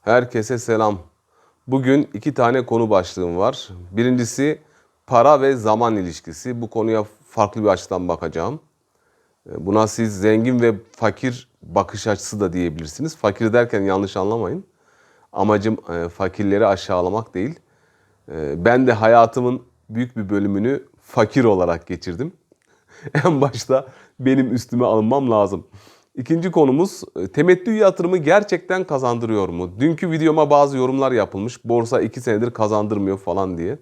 Herkese selam. Bugün iki tane konu başlığım var. Birincisi para ve zaman ilişkisi. Bu konuya farklı bir açıdan bakacağım. E, Buna siz zengin ve fakir bakış açısı da diyebilirsiniz. Fakir derken yanlış anlamayın. Amacım e, fakirleri aşağılamak değil. E, Ben de hayatımın büyük bir bölümünü fakir olarak geçirdim. en başta benim üstüme alınmam lazım. İkinci konumuz e, temettü yatırımı gerçekten kazandırıyor mu? Dünkü videoma bazı yorumlar yapılmış. Borsa 2 senedir kazandırmıyor falan diye.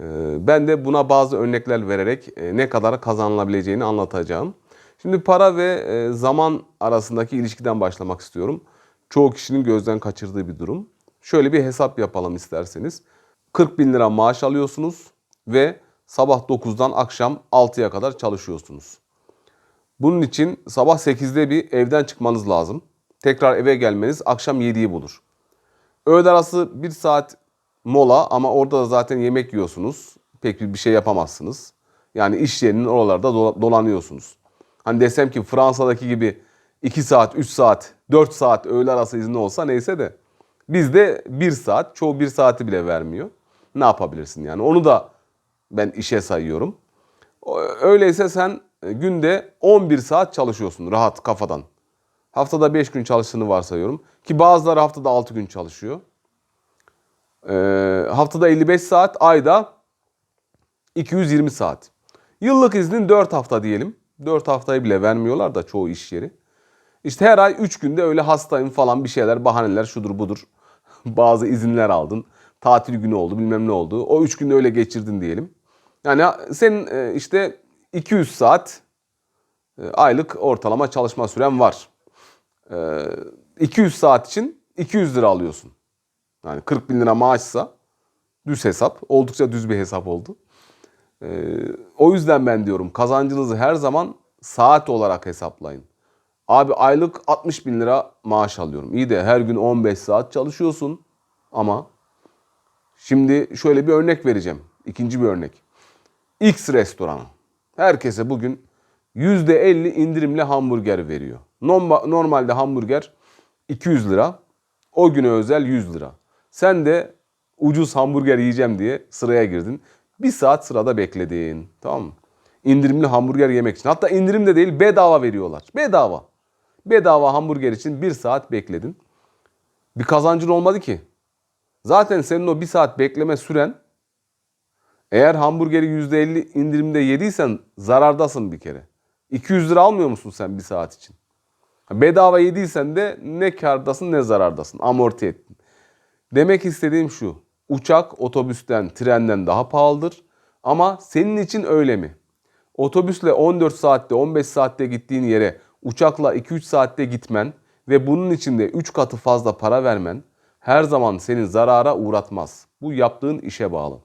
E, Ben de buna bazı örnekler vererek e, ne kadar kazanılabileceğini anlatacağım. Şimdi para ve zaman arasındaki ilişkiden başlamak istiyorum. Çoğu kişinin gözden kaçırdığı bir durum. Şöyle bir hesap yapalım isterseniz. 40 bin lira maaş alıyorsunuz ve sabah 9'dan akşam 6'ya kadar çalışıyorsunuz. Bunun için sabah 8'de bir evden çıkmanız lazım. Tekrar eve gelmeniz akşam 7'yi bulur. Öğle arası 1 saat mola ama orada da zaten yemek yiyorsunuz. Pek bir şey yapamazsınız. Yani iş yerinin oralarda dola- dolanıyorsunuz. Hani desem ki Fransa'daki gibi 2 saat, 3 saat, 4 saat öğle arası izni olsa neyse de bizde 1 saat, çoğu 1 saati bile vermiyor. Ne yapabilirsin yani? Onu da ben işe sayıyorum. Öyleyse sen günde 11 saat çalışıyorsun rahat kafadan. Haftada 5 gün çalıştığını varsayıyorum. Ki bazıları haftada 6 gün çalışıyor. Ee, haftada 55 saat, ayda 220 saat. Yıllık iznin 4 hafta diyelim. 4 haftayı bile vermiyorlar da çoğu iş yeri. İşte her ay 3 günde öyle hastayım falan bir şeyler, bahaneler şudur budur. Bazı izinler aldın. Tatil günü oldu bilmem ne oldu. O 3 günde öyle geçirdin diyelim. Yani senin e, işte 200 saat e, aylık ortalama çalışma süren var. E, 200 saat için 200 lira alıyorsun. Yani 40 bin lira maaşsa düz hesap. Oldukça düz bir hesap oldu. Ee, o yüzden ben diyorum kazancınızı her zaman saat olarak hesaplayın. Abi aylık 60 bin lira maaş alıyorum. İyi de her gün 15 saat çalışıyorsun. Ama şimdi şöyle bir örnek vereceğim. İkinci bir örnek. X restoranı. Herkese bugün %50 indirimli hamburger veriyor. Norma- Normalde hamburger 200 lira. O güne özel 100 lira. Sen de ucuz hamburger yiyeceğim diye sıraya girdin. Bir saat sırada bekledin. Tamam mı? İndirimli hamburger yemek için. Hatta indirim de değil bedava veriyorlar. Bedava. Bedava hamburger için bir saat bekledin. Bir kazancın olmadı ki. Zaten senin o bir saat bekleme süren eğer hamburgeri %50 indirimde yediysen zarardasın bir kere. 200 lira almıyor musun sen bir saat için? Bedava yediysen de ne kardasın ne zarardasın. Amorti ettin. Demek istediğim şu. Uçak otobüsten, trenden daha pahalıdır. Ama senin için öyle mi? Otobüsle 14 saatte, 15 saatte gittiğin yere uçakla 2-3 saatte gitmen ve bunun için de 3 katı fazla para vermen her zaman seni zarara uğratmaz. Bu yaptığın işe bağlı.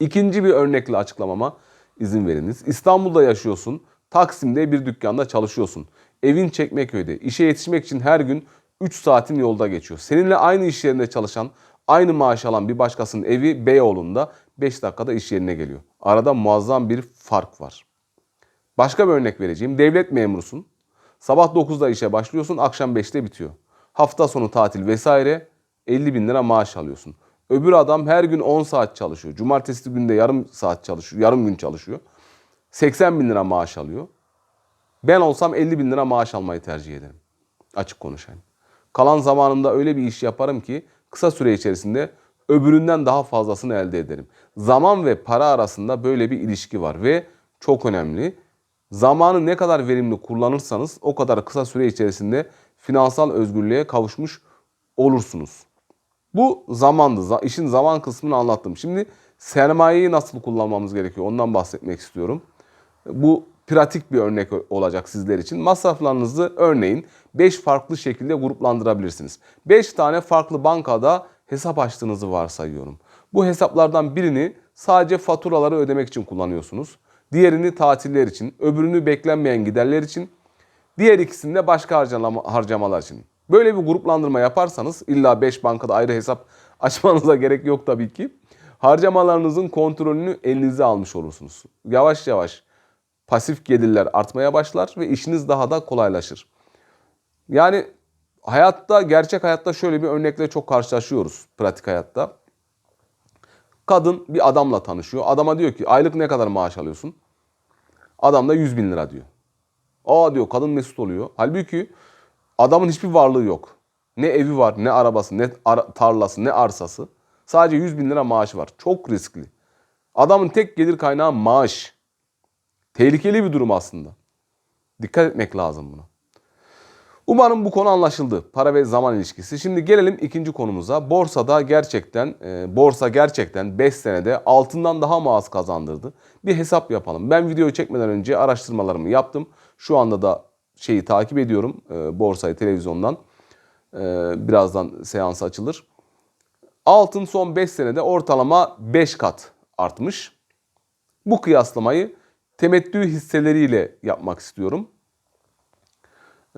İkinci bir örnekle açıklamama izin veriniz. İstanbul'da yaşıyorsun. Taksim'de bir dükkanda çalışıyorsun. Evin Çekmeköy'de. İşe yetişmek için her gün 3 saatin yolda geçiyor. Seninle aynı iş yerinde çalışan, aynı maaş alan bir başkasının evi Beyoğlu'nda 5 dakikada iş yerine geliyor. Arada muazzam bir fark var. Başka bir örnek vereceğim. Devlet memurusun. Sabah 9'da işe başlıyorsun, akşam 5'te bitiyor. Hafta sonu tatil vesaire 50 bin lira maaş alıyorsun. Öbür adam her gün 10 saat çalışıyor. Cumartesi günde yarım saat çalışıyor, yarım gün çalışıyor. 80 bin lira maaş alıyor. Ben olsam 50 bin lira maaş almayı tercih ederim. Açık konuşayım. Kalan zamanımda öyle bir iş yaparım ki kısa süre içerisinde öbüründen daha fazlasını elde ederim. Zaman ve para arasında böyle bir ilişki var ve çok önemli. Zamanı ne kadar verimli kullanırsanız o kadar kısa süre içerisinde finansal özgürlüğe kavuşmuş olursunuz. Bu zamandı. Za- İşin zaman kısmını anlattım. Şimdi sermayeyi nasıl kullanmamız gerekiyor ondan bahsetmek istiyorum. Bu pratik bir örnek olacak sizler için. Masraflarınızı örneğin 5 farklı şekilde gruplandırabilirsiniz. 5 tane farklı bankada hesap açtığınızı varsayıyorum. Bu hesaplardan birini sadece faturaları ödemek için kullanıyorsunuz. Diğerini tatiller için, öbürünü beklenmeyen giderler için, diğer ikisini de başka harcama, harcamalar için. Böyle bir gruplandırma yaparsanız illa 5 bankada ayrı hesap açmanıza gerek yok tabii ki. Harcamalarınızın kontrolünü elinize almış olursunuz. Yavaş yavaş pasif gelirler artmaya başlar ve işiniz daha da kolaylaşır. Yani hayatta, gerçek hayatta şöyle bir örnekle çok karşılaşıyoruz pratik hayatta. Kadın bir adamla tanışıyor. Adama diyor ki aylık ne kadar maaş alıyorsun? Adam da 100 bin lira diyor. Aa diyor kadın mesut oluyor. Halbuki adamın hiçbir varlığı yok. Ne evi var, ne arabası, ne ara- tarlası, ne arsası. Sadece 100 bin lira maaşı var. Çok riskli. Adamın tek gelir kaynağı maaş. Tehlikeli bir durum aslında. Dikkat etmek lazım buna. Umarım bu konu anlaşıldı. Para ve zaman ilişkisi. Şimdi gelelim ikinci konumuza. Borsada gerçekten, e, borsa gerçekten 5 senede altından daha mı az kazandırdı? Bir hesap yapalım. Ben videoyu çekmeden önce araştırmalarımı yaptım. Şu anda da şeyi takip ediyorum. e, borsayı televizyondan. E, birazdan seans açılır. Altın son 5 senede ortalama 5 kat artmış. Bu kıyaslamayı temettü hisseleriyle yapmak istiyorum.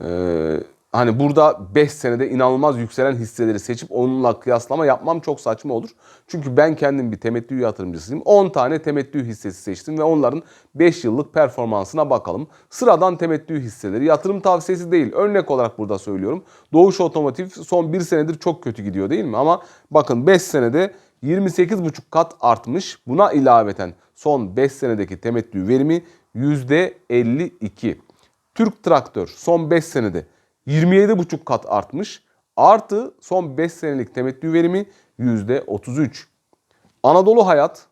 Ee, hani burada 5 senede inanılmaz yükselen hisseleri seçip onunla kıyaslama yapmam çok saçma olur. Çünkü ben kendim bir temettü yatırımcısıyım. 10 tane temettü hissesi seçtim ve onların 5 yıllık performansına bakalım. Sıradan temettü hisseleri yatırım tavsiyesi değil. Örnek olarak burada söylüyorum. Doğuş Otomotiv son 1 senedir çok kötü gidiyor değil mi? Ama bakın 5 senede 28,5 kat artmış. Buna ilaveten son 5 senedeki temettü verimi %52. Türk Traktör son 5 senede 27,5 kat artmış. Artı son 5 senelik temettü verimi %33. Anadolu Hayat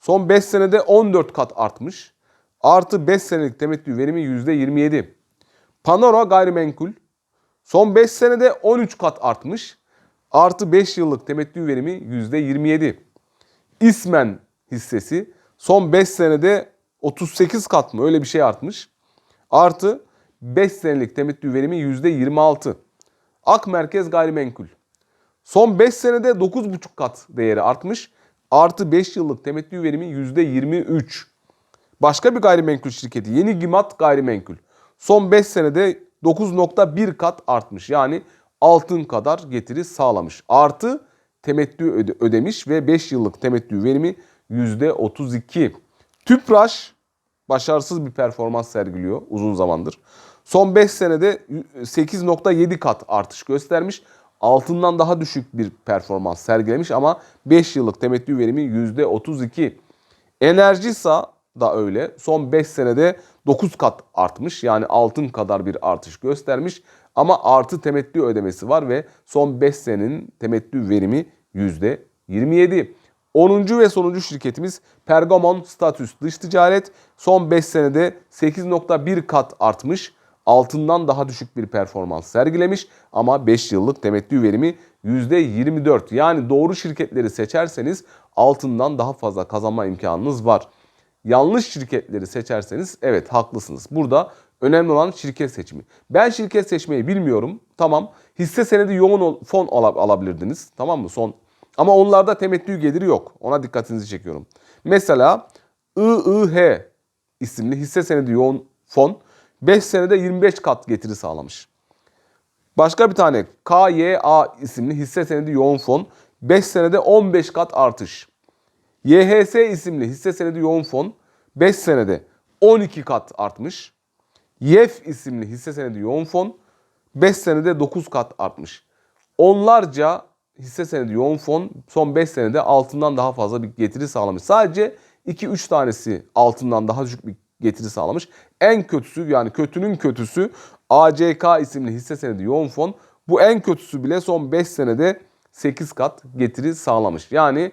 son 5 senede 14 kat artmış. Artı 5 senelik temettü verimi %27. Panora Gayrimenkul son 5 senede 13 kat artmış. Artı 5 yıllık temettü verimi %27. İsmen hissesi son 5 senede 38 kat mı öyle bir şey artmış. Artı 5 senelik temettü verimi %26. Ak Merkez Gayrimenkul. Son 5 senede 9,5 kat değeri artmış. Artı 5 yıllık temettü verimi %23. Başka bir gayrimenkul şirketi Yeni Gimat Gayrimenkul. Son 5 senede 9.1 kat artmış. Yani altın kadar getiri sağlamış. Artı temettü öde- ödemiş ve 5 yıllık temettü verimi %32. Tüpraş başarısız bir performans sergiliyor uzun zamandır. Son 5 senede 8.7 kat artış göstermiş. Altından daha düşük bir performans sergilemiş ama 5 yıllık temettü verimi %32. Enerjisa da öyle. Son 5 senede 9 kat artmış. Yani altın kadar bir artış göstermiş. Ama artı temettü ödemesi var ve son 5 senenin temettü verimi %27. 10. ve sonuncu şirketimiz Pergamon Status Dış Ticaret son 5 senede 8.1 kat artmış. Altından daha düşük bir performans sergilemiş ama 5 yıllık temettü verimi %24. Yani doğru şirketleri seçerseniz altından daha fazla kazanma imkanınız var. Yanlış şirketleri seçerseniz evet haklısınız. Burada önemli olan şirket seçimi. Ben şirket seçmeyi bilmiyorum. Tamam. Hisse senedi yoğun fon ala- alabilirdiniz. Tamam mı? Son. Ama onlarda temettü geliri yok. Ona dikkatinizi çekiyorum. Mesela IIH isimli hisse senedi yoğun fon 5 senede 25 kat getiri sağlamış. Başka bir tane KYA isimli hisse senedi yoğun fon 5 senede 15 kat artış. YHS isimli hisse senedi yoğun fon 5 senede 12 kat artmış. YEF isimli hisse senedi yoğun fon 5 senede 9 kat artmış. Onlarca hisse senedi yoğun fon son 5 senede altından daha fazla bir getiri sağlamış. Sadece 2-3 tanesi altından daha düşük bir getiri sağlamış. En kötüsü yani kötünün kötüsü ACK isimli hisse senedi yoğun fon. Bu en kötüsü bile son 5 senede 8 kat getiri sağlamış. Yani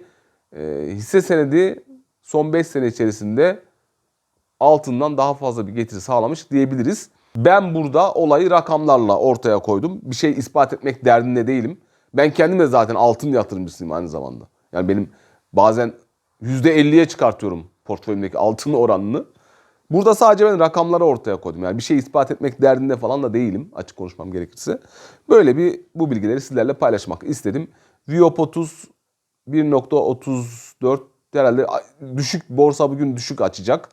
e, hisse senedi son 5 sene içerisinde altından daha fazla bir getiri sağlamış diyebiliriz. Ben burada olayı rakamlarla ortaya koydum. Bir şey ispat etmek derdinde değilim. Ben kendim de zaten altın yatırımcısıyım aynı zamanda. Yani benim bazen %50'ye çıkartıyorum portföyümdeki altın oranını. Burada sadece ben rakamları ortaya koydum. Yani bir şey ispat etmek derdinde falan da değilim açık konuşmam gerekirse. Böyle bir bu bilgileri sizlerle paylaşmak istedim. Viop 30 1.34 herhalde düşük borsa bugün düşük açacak.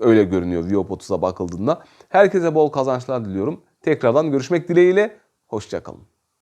Öyle görünüyor Viop 30'a bakıldığında. Herkese bol kazançlar diliyorum. Tekrardan görüşmek dileğiyle. Hoşçakalın.